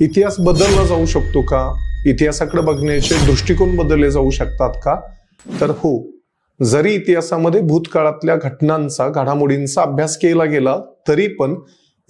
इतिहास बदलला जाऊ शकतो का? इतिहासाकडे बघण्याचे दृष्टिकोन बदलले जाऊ शकतात का? तर हो जरी इतिहासामध्ये भूतकाळातल्या घटनांचा घडामोडींचा अभ्यास केला गेला तरी पण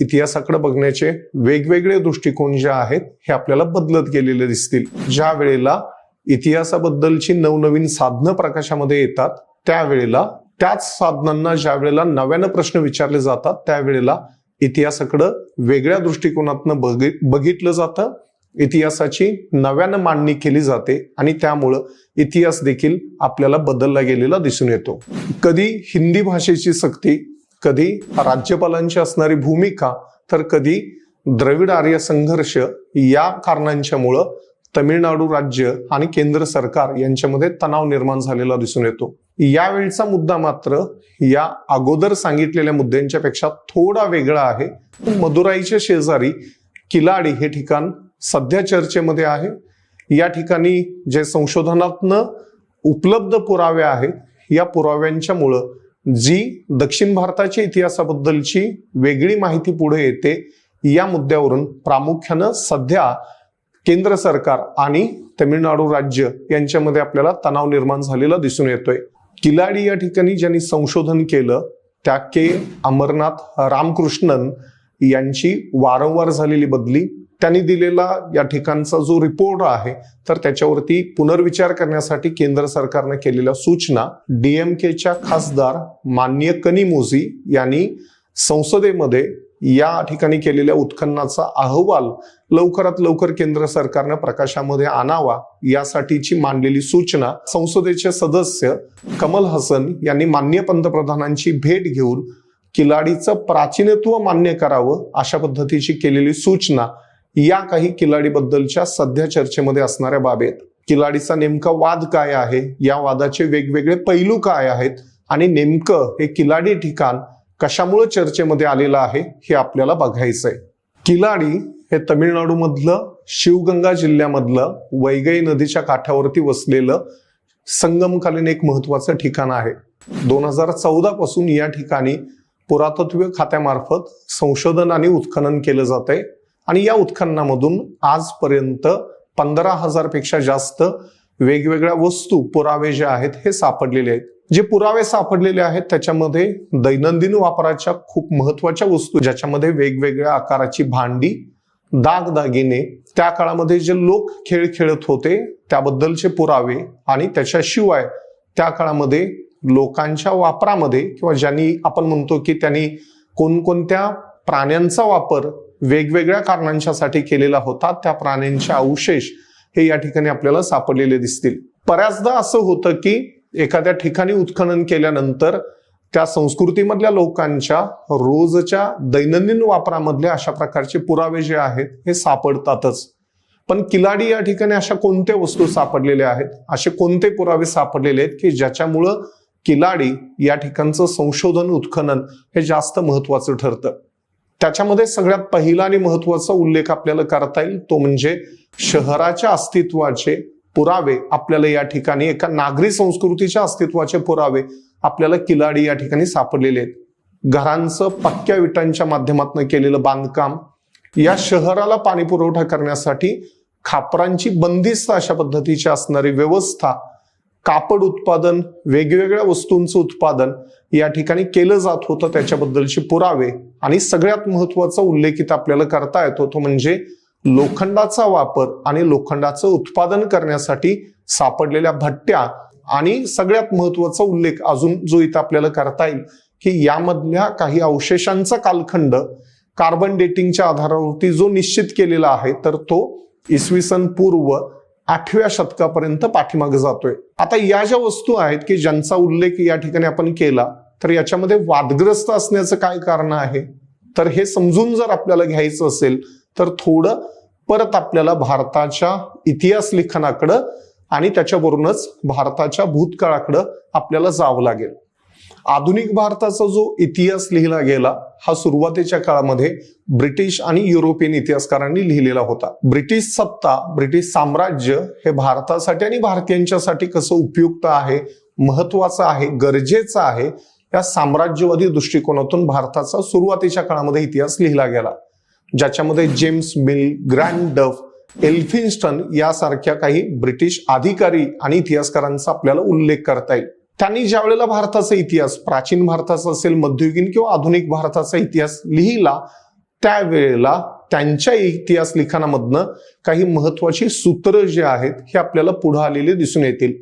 इतिहासाकडे बघण्याचे वेगवेगळे दृष्टिकोन जे आहेत हे आपल्याला बदलत गेलेले दिसतील. ज्या वेळेला इतिहासाबद्दलची नवनवीन साधनं प्रकाशामध्ये येतात त्यावेळेला त्याच साधनांना ज्या वेळेला नव्यानं प्रश्न विचारले जातात त्यावेळेला इतिहासाकडं वेगळ्या दृष्टिकोनातनं बघि बघितलं जातं. इतिहासाची नव्यानं मांडणी केली जाते आणि त्यामुळं इतिहास देखील आपल्याला बदलला गेलेला दिसून येतो. कधी हिंदी भाषेची सक्ती कधी राज्यपालांची असणारी भूमिका तर कधी द्रविड आर्य संघर्ष या कारणांच्यामुळं तमिळनाडू राज्य आणि केंद्र सरकार यांच्यामध्ये तणाव निर्माण झालेला दिसून येतो. यावेळचा मुद्दा मात्र या अगोदर सांगितलेल्या मुद्द्यांच्या पेक्षा थोडा वेगळा आहे. मदुराईच्या शेजारी किलाडी हे ठिकाण सध्या चर्चेमध्ये आहे. या ठिकाणी जे संशोधनातनं उपलब्ध पुरावे आहेत या पुराव्यांच्यामुळं जी दक्षिण भारताच्या इतिहासाबद्दलची वेगळी माहिती पुढे येते या मुद्द्यावरून प्रामुख्यानं सध्या केंद्र सरकार आणि तमिळनाडू राज्य यांच्यामध्ये आपल्याला तणाव निर्माण झालेला दिसून येतोय. किलाडी या ठिकाणी ज्यांनी संशोधन केलं त्या के. अमरनाथ रामकृष्णन यांची वारंवार झालेली बदली. त्यांनी दिलेला या ठिकाणचा जो रिपोर्ट आहे तर त्याच्यावरती पुनर्विचार करण्यासाठी केंद्र सरकारने केलेल्या सूचना. डीएमकेच्या खासदार मान्य कनिमोझी यांनी संसदेमध्ये या ठिकाणी केलेल्या उत्खननाचा अहवाल लवकरात लवकर केंद्र सरकारनं प्रकाशामध्ये आणावा यासाठीची मांडलेली सूचना संसदेचे सदस्य कमल हसन यांनी मान्य पंतप्रधानांची भेट घेऊन किलाडीचं प्राचीनत्व मान्य करावं अशा पद्धतीची केलेली सूचना या काही किलाडीबद्दलच्या सध्या चर्चेमध्ये असणाऱ्या बाबीत किलाडीचा नेमका वाद काय आहे? या वादाचे वेगवेगळे पैलू काय आहेत? आणि नेमकं हे किलाडी ठिकाण कशामुळे चर्चेमध्ये आलेलं आहे हे आपल्याला बघायचं आहे किलाडी हे तमिळनाडूमधलं शिवगंगा जिल्ह्यामधलं वैगई नदीच्या काठावरती वसलेलं संगमकालीन एक महत्वाचं ठिकाण आहे. दोन हजार चौदा पासून या ठिकाणी पुरातत्व खात्यामार्फत संशोधन आणि उत्खनन केलं जात आहे आणि या उत्खननामधून आजपर्यंत पंधरा हजारपेक्षा जास्त वेगवेगळ्या वस्तू पुरावे जे आहेत हे सापडलेले आहेत. जे पुरावे सापडलेले आहेत त्याच्यामध्ये दैनंदिन वापराच्या खूप महत्त्वाच्या वस्तू ज्याच्यामध्ये वेगवेगळ्या आकाराची भांडी दागदागिने त्या काळामध्ये जे लोक खेळ खेळत होते त्याबद्दलचे पुरावे आणि त्याच्याशिवाय त्या काळामध्ये लोकांच्या वापरामध्ये किंवा ज्यांनी आपण म्हणतो की त्यांनी कोणकोणत्या प्राण्यांचा वापर वेगवेगळ्या कारणांच्यासाठी केलेला होता त्या प्राण्यांचे अवशेष हे या ठिकाणी आपल्याला सापडलेले दिसतील. बऱ्याचदा असं होतं की एखाद्या ठिकाणी उत्खनन केल्यानंतर त्या संस्कृतीमधल्या लोकांच्या रोजच्या दैनंदिन वापरामधले अशा प्रकारचे पुरावे जे आहेत हे सापडतातच. पण किलाडी या ठिकाणी अशा कोणत्या वस्तू सापडलेल्या आहेत? असे कोणते पुरावे सापडलेले आहेत की ज्याच्यामुळं किलाडी या ठिकाणचं संशोधन उत्खनन हे जास्त महत्वाचं ठरतं? त्याच्यामध्ये सगळ्यात पहिला आणि महत्त्वाचा उल्लेख आपल्याला करता येईल तो म्हणजे शहराच्या अस्तित्वाचे पुरावे आपल्याला या ठिकाणी एका नागरी संस्कृतीच्या अस्तित्वाचे पुरावे आपल्याला किलाडी या ठिकाणी सापडलेले आहेत. घरांचं पक्क्या विटांच्या माध्यमातून केलेलं बांधकाम या शहराला पाणी पुरवठा करण्यासाठी खापरांची बंदिस्त अशा पद्धतीची असणारी व्यवस्था कापड उत्पादन वेगवेगळ्या वस्तूंचं उत्पादन या ठिकाणी केलं जात होतं त्याच्याबद्दलचे पुरावे आणि सगळ्यात महत्त्वाचा उल्लेखित आपल्याला करता येतो तो म्हणजे लोखंडाचा वापर आणि लोखंडाचं उत्पादन करण्यासाठी सापडलेल्या भट्ट्या आणि सगळ्यात महत्त्वाचा उल्लेख अजून जो इथं आपल्याला करता येईल की यामधल्या काही अवशेषांचा कालखंड कार्बन डेटिंगच्या आधारावरती जो निश्चित केलेला आहे तर तो इसवी सन पूर्व आठव्या शतकापर्यंत पाठीमागे जातोय. आता या ज्या वस्तू आहेत की ज्यांचा उल्लेख या ठिकाणी आपण केला तर याच्यामध्ये वादग्रस्त असण्याचं काय कारण आहे? तर हे समजून जर आपल्याला घ्यायचं असेल तर थोडं परत आपल्याला भारताच्या इतिहास लिखाणाकडं आणि त्याच्यावरूनच भारताच्या भूतकाळाकडं आपल्याला जावं लागेल. आधुनिक भारताचा जो इतिहास लिहिला गेला हा सुरुवातीच्या काळामध्ये ब्रिटिश आणि युरोपियन इतिहासकारांनी लिहिलेला होता. ब्रिटिश सत्ता ब्रिटिश साम्राज्य हे भारतासाठी आणि भारतीयांच्यासाठी कसं उपयुक्त आहे महत्वाचं आहे गरजेचं आहे या साम्राज्यवादी दृष्टिकोनातून भारताचा सुरुवातीच्या काळामध्ये इतिहास लिहिला गेला. ज्याच्यामध्ये James Mill Grant Duff Elphinstone यासारख्या काही ब्रिटिश अधिकारी आणि इतिहासकारांचा आपल्याला उल्लेख करता येईल. त्यांनी ज्या वेळेला भारताचा इतिहास प्राचीन भारताचा असेल मध्ययुगीन किंवा आधुनिक भारताचा इतिहास लिहिला त्यावेळेला त्यांच्या इतिहास लिखाणामधनं काही महत्वाची सूत्र जे आहेत हे आपल्याला पुढे आलेले दिसून येतील.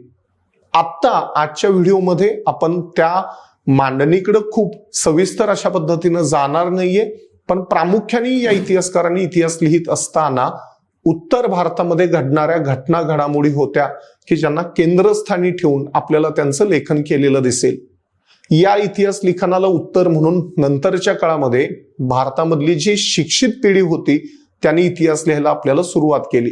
आत्ता आजच्या व्हिडिओमध्ये आपण त्या मांडणीकडे खूप सविस्तर अशा पद्धतीनं जाणार नाहीये. पण प्रामुख्याने या इतिहासकारांनी इतिहास लिहित असताना उत्तर भारतामध्ये घडणाऱ्या घटना घडामोडी होत्या की ज्यांना केंद्रस्थानी ठेवून आपल्याला त्यांचं लेखन केलेलं दिसेल. या इतिहास लिखाणाला उत्तर म्हणून नंतरच्या काळामध्ये भारतामधली जी शिक्षित पिढी होती त्यांनी इतिहास लिहायला आपल्याला सुरुवात केली.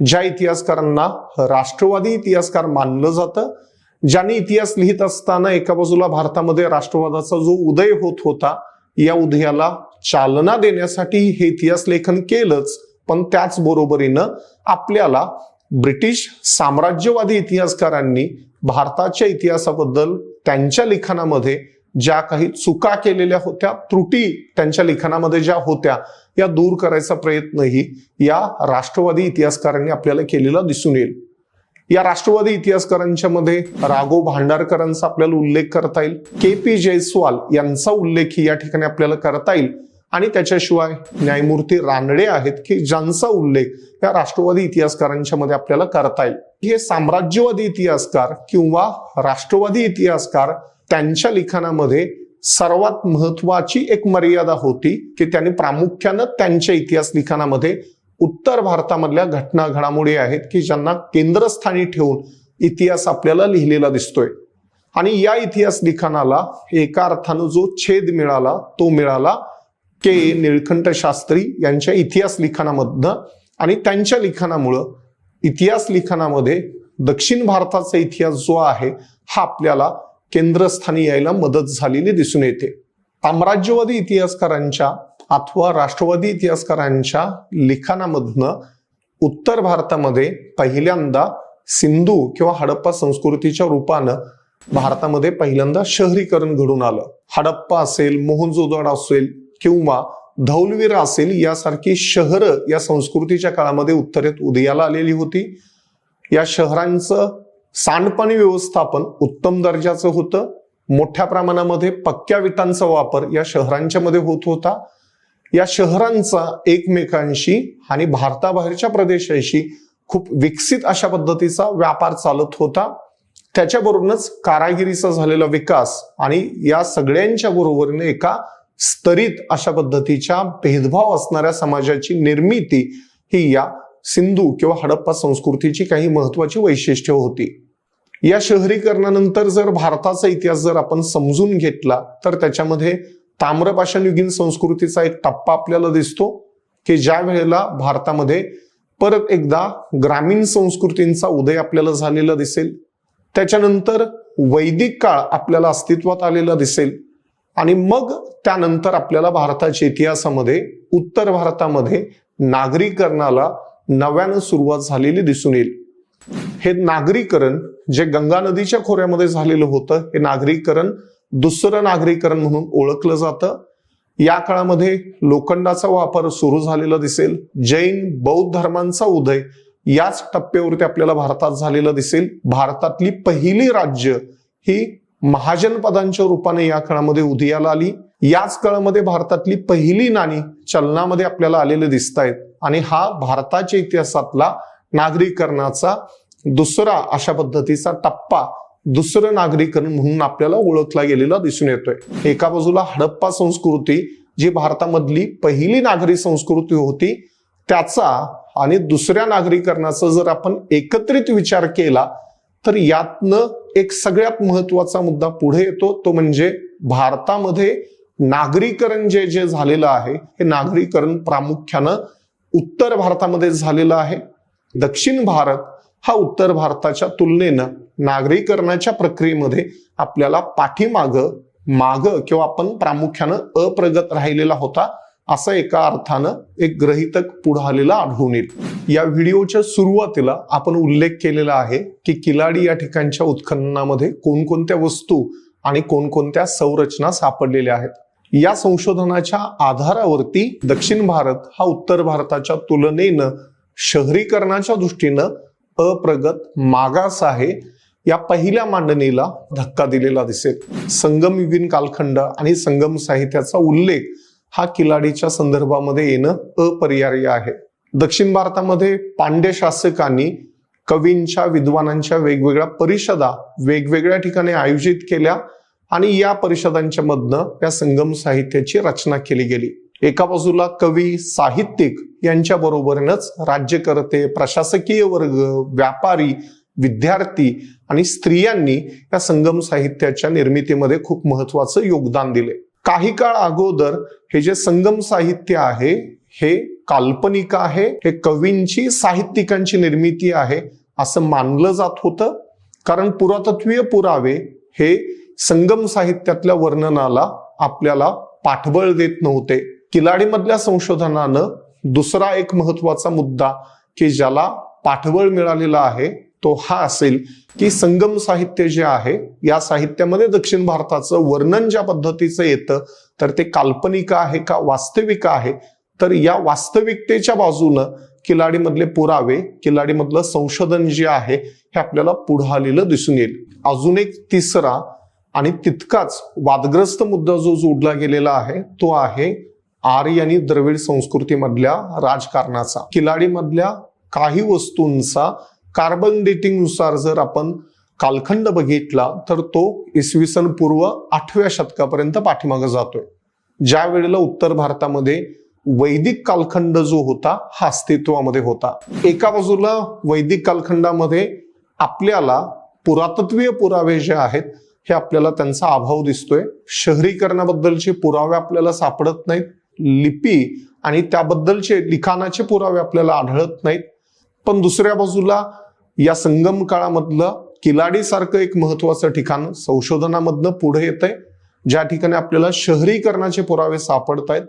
ज्या इतिहासकारांना राष्ट्रवादी इतिहासकार मानलं जातं ज्यांनी इतिहास लिहित असताना एका बाजूला भारतामध्ये राष्ट्रवादाचा जो उदय होत होता या उदयाला चालना देण्यासाठी हे इतिहास लेखन केलंच पण त्याच बरोबरीनं आपल्याला ब्रिटिश साम्राज्यवादी इतिहासकारांनी भारताच्या इतिहासाबद्दल त्यांच्या लिखाणामध्ये ज्या काही चुका केलेल्या होत्या त्रुटी त्यांच्या लिखाणामध्ये ज्या होत्या या दूर करायचा प्रयत्नही या राष्ट्रवादी इतिहासकारांनी आपल्याला केलेला दिसून येईल. या राष्ट्रवादी इतिहासकारांच्या मध्ये राघो भांडारकरांचा आपल्याला उल्लेख करता येईल. के पी जयस्वाल यांचा उल्लेखही या ठिकाणी आपल्याला करता येईल. आणि त्याच्याशिवाय न्यायमूर्ती रानडे आहेत की ज्यांचा उल्लेख या राष्ट्रवादी इतिहासकारांच्या मध्ये आपल्याला करता येईल. हे साम्राज्यवादी इतिहासकार किंवा राष्ट्रवादी इतिहासकार त्यांच्या लिखाणामध्ये सर्वात महत्वाची एक मर्यादा होती की त्यांनी प्रामुख्यानं त्यांच्या इतिहास लिखाणामध्ये उत्तर भारतामधल्या घटना घडामोडी आहेत की ज्यांना केंद्रस्थानी ठेवून इतिहास आपल्याला लिहिलेला दिसतोय. आणि या इतिहास लिखाणाला एका अर्थानं जो छेद मिळाला तो मिळाला के. निळकंठ शास्त्री यांच्या इतिहास लिखाणामधनं आणि त्यांच्या लिखाणामुळं इतिहास लिखाणामध्ये दक्षिण भारताचा इतिहास जो आहे हा आपल्याला केंद्रस्थानी यायला मदत झालेली दिसून येते. साम्राज्यवादी इतिहासकारांच्या अथवा राष्ट्रवादी इतिहासकारांच्या लिखाणामधनं उत्तर भारतामध्ये पहिल्यांदा सिंधू किंवा हडप्पा संस्कृतीच्या रूपानं भारतामध्ये पहिल्यांदा शहरीकरण घडून आलं. हडप्पा असेल मोहनजोदड असेल किंवा धौलवीर असेल यासारखी शहरं या संस्कृतीच्या काळामध्ये उत्तरेत उदयाला आलेली होती. या शहरांचं सांडपाणी व्यवस्थापन उत्तम दर्जाचं होतं. मोठ्या प्रमाणामध्ये पक्क्या विटांचा वापर या शहरांच्या मध्ये होत होता. या शहरांचा एकमेकांशी आणि भारताबाहेरच्या प्रदेशाशी खूप विकसित अशा पद्धतीचा व्यापार चालत होता. त्याच्याबरोबरच कारागिरीचा झालेला विकास आणि या सगळ्यांच्या बरोबरीने एका स्तरित अशा पद्धतीच्या भेदभाव असणाऱ्या समाजाची निर्मिती ही या सिंधू किंवा हडप्पा संस्कृतीची काही महत्वाची वैशिष्ट्य होती. या शहरीकरणानंतर जर भारताचा इतिहास जर आपण समजून घेतला तर त्याच्यामध्ये ताम्रपाषाणयुगीन संस्कृतीचा एक टप्पा आपल्याला दिसतो की ज्या वेळेला भारतामध्ये परत एकदा ग्रामीण संस्कृतींचा उदय आपल्याला झालेला दिसेल. त्याच्यानंतर वैदिक काळ आपल्याला अस्तित्वात आलेला दिसेल. आणि मग त्यानंतर आपल्याला भारताच्या इतिहासामध्ये उत्तर भारतामध्ये नागरीकरणाला नव्यानं सुरुवात झालेली दिसून येईल. हे नागरीकरण जे गंगा नदीच्या खोऱ्यामध्ये झालेलं होतं हे नागरीकरण दुसरं नागरीकरण म्हणून ओळखलं जातं. या काळामध्ये लोखंडाचा वापर सुरू झालेला दिसेल जैन बौद्ध धर्मांचा उदय याच टप्प्यावरती आपल्याला भारतात झालेला दिसेल. भारतातली पहिली राज्य ही महाजन पदांच्या रूपाने या काळामध्ये उदयाला आली. याच काळामध्ये भारतातली पहिली नाणी चलनामध्ये आपल्याला आलेले दिसत आहेत आणि हा भारताच्या इतिहासातला नागरीकरणाचा दुसरा अशा पद्धतीचा टप्पा दुसरं नागरीकरण म्हणून आपल्याला ओळखला गेलेला दिसून येतोय. एका बाजूला हडप्पा संस्कृती जी भारतामधली पहिली नागरी संस्कृती होती त्याचा आणि दुसऱ्या नागरीकरणाचा जर आपण एकत्रित विचार केला तर यातनं एक सगळ्यात महत्त्वाचा मुद्दा पुढे येतो. तो म्हणजे भारतामध्ये नागरीकरण जे जे झालेलं आहे हे नागरीकरण प्रामुख्यानं उत्तर भारतामध्ये झालेलं आहे. दक्षिण भारत हा उत्तर भारताच्या तुलनेनं नागरीकरणाच्या प्रक्रियेमध्ये आपल्याला पाठीमाग माग किंवा आपण प्रामुख्यानं अप्रगत राहिलेला होता. असं एका अर्थानं एक ग्रहितक पुढे आलेला आढळून येईल. या व्हिडिओच्या सुरुवातीला आपण उल्लेख केलेला आहे की किलाडी या ठिकाणच्या उत्खननामध्ये कोणकोणत्या वस्तू आणि कोणकोणत्या संरचना सापडलेल्या आहेत. या संशोधनाच्या आधारावरती दक्षिण भारत हा उत्तर भारताच्या तुलनेनं शहरीकरणाच्या दृष्टीनं अप्रगत मागास आहे. या पहिल्या मांडणीला धक्का दिलेला दिसेल. संगमयुगीन कालखंड आणि संगम साहित्याचा उल्लेख हा किलाडीच्या संदर्भामध्ये येणं अपरिहार्य आहे. दक्षिण भारतामध्ये पांड्य शासकांनी कवींच्या विद्वानांच्या वेगवेगळ्या परिषदा वेगवेगळ्या ठिकाणी आयोजित केल्या आणि या परिषदांच्या मधनं या संगम साहित्याची रचना केली गेली. एका बाजूला कवी साहित्यिक यांच्या बरोबरच राज्यकर्ते प्रशासकीय वर्ग व्यापारी विद्यार्थी आणि स्त्रियांनी या संगम साहित्याच्या निर्मितीमध्ये खूप महत्वाचं योगदान दिले. काही काळ अगोदर हे जे संगम साहित्य आहे हे काल्पनिक आहे हे कवींची साहित्यिकांची निर्मिती आहे असं मानलं जात होतं. कारण पुरातत्वीय पुरावे हे संगम साहित्यातल्या वर्णनाला आपल्याला पाठबळ देत नव्हते. किलाडीमधल्या संशोधनानं दुसरा एक महत्त्वाचा मुद्दा की ज्याला पाठबळ मिळालेला आहे तो हा असेल की संगम साहित्य जे आहे या साहित्यामध्ये दक्षिण भारताचं वर्णन ज्या पद्धतीचं येतं तर ते काल्पनिक आहे का वास्तविक आहे? तर या वास्तविकतेच्या बाजूनं किलाडीमधले पुरावे किलाडीमधलं संशोधन जे आहे हे आपल्याला पुढं आलेलं दिसून येईल. अजून एक तिसरा आणि तितकाच वादग्रस्त मुद्दा जो जोडला गेलेला आहे तो आहे आर्य आणि द्रविड संस्कृतीमधल्या राजकारणाचा. किलाडीमधल्या काही वस्तूंचा कार्बन डेटिंगनुसार जर आपण कालखंड बघितला तर तो इसवी सन पूर्व आठव्या शतकापर्यंत पाठीमागे जातोय. ज्या वेळेला उत्तर भारतामध्ये वैदिक कालखंड जो होता हा अस्तित्वामध्ये होता. एका बाजूला वैदिक कालखंडामध्ये आपल्याला पुरातत्वीय पुरावे जे आहेत हे आपल्याला त्यांचा अभाव दिसतोय. शहरीकरणाबद्दलचे पुरावे आपल्याला सापडत नाहीत लिपी आणि त्याबद्दलचे लिखाणाचे पुरावे आपल्याला आढळत नाहीत. पण दुसऱ्या बाजूला या संगम काळामधलं किलाडीसारखं एक महत्वाचं ठिकाण संशोधनामधनं पुढे येत आहे ज्या ठिकाणी आपल्याला शहरीकरणाचे पुरावे सापडत आहेत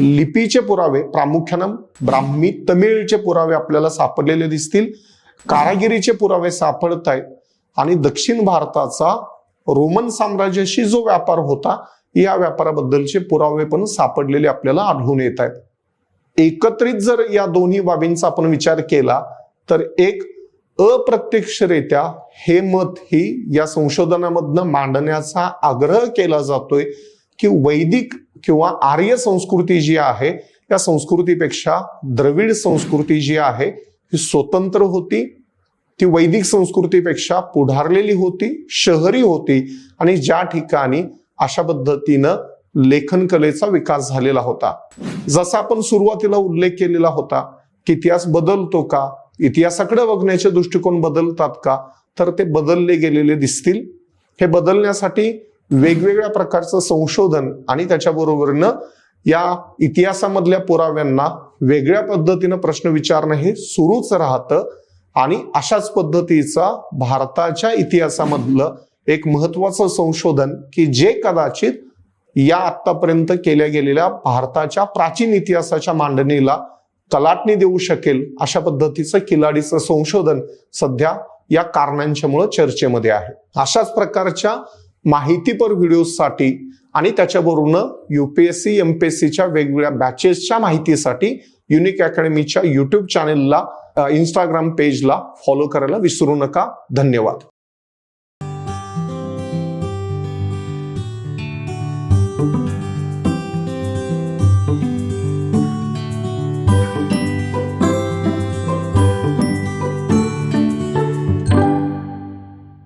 लिपीचे पुरावे प्रामुख्यानं ब्राह्मी तमिळचे पुरावे आपल्याला सापडलेले दिसतील. कारागिरीचे पुरावे सापडत आहेत आणि दक्षिण भारताचा रोमन साम्राज्याशी जो व्यापार होता या व्यापाराबद्दलचे पुरावे पण सापडलेले आपल्याला आढळून येत आहेत एकत्रित जर या दोन्ही बाबींचा आपण विचार केला तर एक अप्रत्यक्षरित्या हे मत ही या संशोधनामधनं मांडण्याचा आग्रह केला जातोय की वैदिक किंवा आर्य संस्कृती जी आहे या संस्कृतीपेक्षा द्रविड संस्कृती जी आहे ही स्वतंत्र होती. ती वैदिक संस्कृतीपेक्षा पुढारलेली होती शहरी होती. आणि ज्या ठिकाणी अशा पद्धतीनं लेखन कलेचा विकास झालेला होता. जसा आपण सुरुवातीला उल्लेख केलेला होता की इतिहास बदलतो का इतिहासाकडे बघण्याचे दृष्टिकोन बदलतात का तर ते बदलले गेलेले दिसतील. हे बदलण्यासाठी वेगवेगळ्या प्रकारचं संशोधन आणि त्याच्याबरोबरनं या इतिहासामधल्या पुराव्यांना वेगळ्या पद्धतीनं प्रश्न विचारणं हे सुरूच राहतं आणि अशाच पद्धतीचा भारताच्या इतिहासामधलं एक महत्वाचं संशोधन की जे कदाचित या आतापर्यंत केल्या गेलेल्या भारताच्या प्राचीन इतिहासाच्या मांडणीला कलाटणी देऊ शकेल अशा पद्धतीचं किलाडीचं संशोधन सध्या या कारणांच्यामुळं चर्चेमध्ये आहे. अशाच प्रकारच्या माहितीपर व्हिडिओसाठी आणि त्याच्याबरोबर युपीएससी एमपीएससीच्या वेगवेगळ्या बॅचेसच्या माहितीसाठी युनिक अकॅडमीच्या युट्यूब चॅनेलला इंस्टाग्राम पेजला फॉलो करायला विसरू नका. धन्यवाद.